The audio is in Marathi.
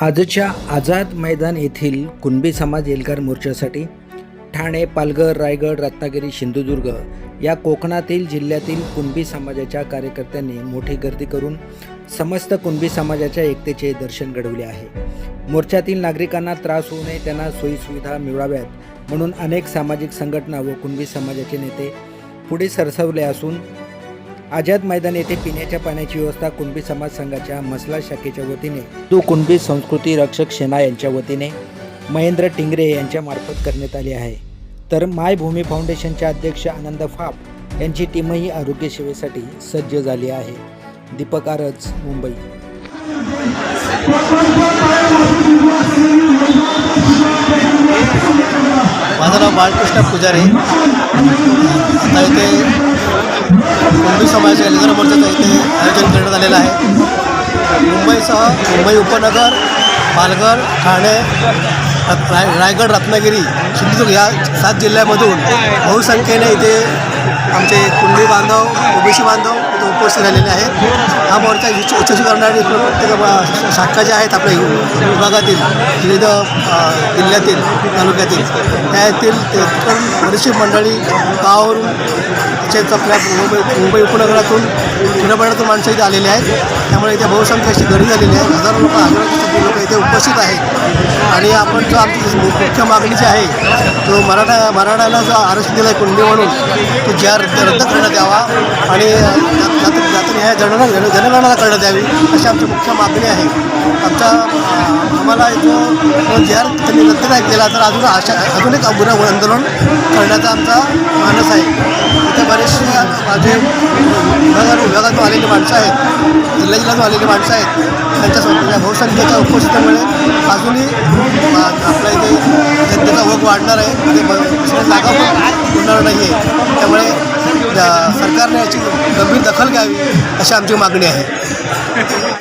आजच्या आझाद मैदान येथील कुणबी समाज एल्गार मोर्चासाठी ठाणे पालघर रायगड रत्नागिरी सिंधुदुर्ग या कोकणातील जिल्ह्यातील कुणबी समाजाच्या कार्यकर्त्यांनी मोठी गर्दी करून समस्त कुणबी समाजाच्या एकतेचे दर्शन घडवले आहे. मोर्चातील नागरिकांना त्रास होऊ नये त्यांना सोयीसुविधा मिळाव्यात म्हणून अनेक सामाजिक संघटना व कुणबी समाजाचे नेते पुढे सरसवले असून आझाद मैदान येथे पिण्याच्या पाण्याची व्यवस्था कुणबी समाज संघाच्या मसला शाखेच्या वतीने तो कुणबी संस्कृती रक्षक सेना यांच्या वतीने महेंद्र टिंगरे यांच्या मार्फत करण्यात आली आहे. तर मायभूमी फाउंडेशनचे अध्यक्ष आनंद फाप यांची टीमही आरोग्य सेवेसाठी सज्ज झाली आहे. दीपक आरज मुंबई. माझं नाव बाळकृष्ण पुजारी. आता इथे मुंबई समाज एल्गार मोर्चाचं इथे आयोजन करण्यात आलेलं आहे. मुंबईसह मुंबई उपनगर पालघर ठाणे राय रायगड रत्नागिरी सिंधुदुर्ग या सात जिल्ह्यामधून बहुसंख्येने इथे आमचे कुंडी बांधव ओबीसी बांधव उपस्थित झालेल्या आहेत हा मोर्चा यश- यशस्वी करणारे प्रत्येक शाखा ज्या आहेत आपल्या विभागातील विविध जिल्ह्यातील तालुक्यातील त्यातील बरीचशी मंडळी गावावरून तसेच आपल्या मुंबई मुंबई उपनगरातून खेड्यापाड्यातून माणसं इथे आलेली आहेत. त्यामुळे इथे बहुसंख्य अशी गर्दी झालेली आहे. हजारो लोक हजारो लोक इथे उपस्थित आहेत. आणि आपण जो आमची मुख्य मागणी जी आहे तो मराठा मराठाला जो आरक्षण दिला आहे कुंडी म्हणून तो ज्या रद्द रद्द करण्यात यावा. आणि जाती जाती न्याय जनगणना जन जनगणना करण्यात यावी अशी आमची मुख्य मागणी आहे. आमचा आम्हाला इथं जे आर त्यांनी रद्द नाही केला तर अजून अशा अजून एक गुन्हा आंदोलन करण्याचा आमचा मानस आहे. इथे बरेचसे माझे विभागात विभागातून आलेली माणसं आहेत जिल्हा जिल्ह्यातून आलेली माणसं आहेत त्यांच्या बहुसंख्येच्या उपस्थितीमुळे अजूनही वाढणार आहे. आणि दुसऱ्या जागा पण होणार नाही आहे. त्यामुळे सरकारने याची गंभीर दखल घ्यावी अशी आमची मागणी आहे.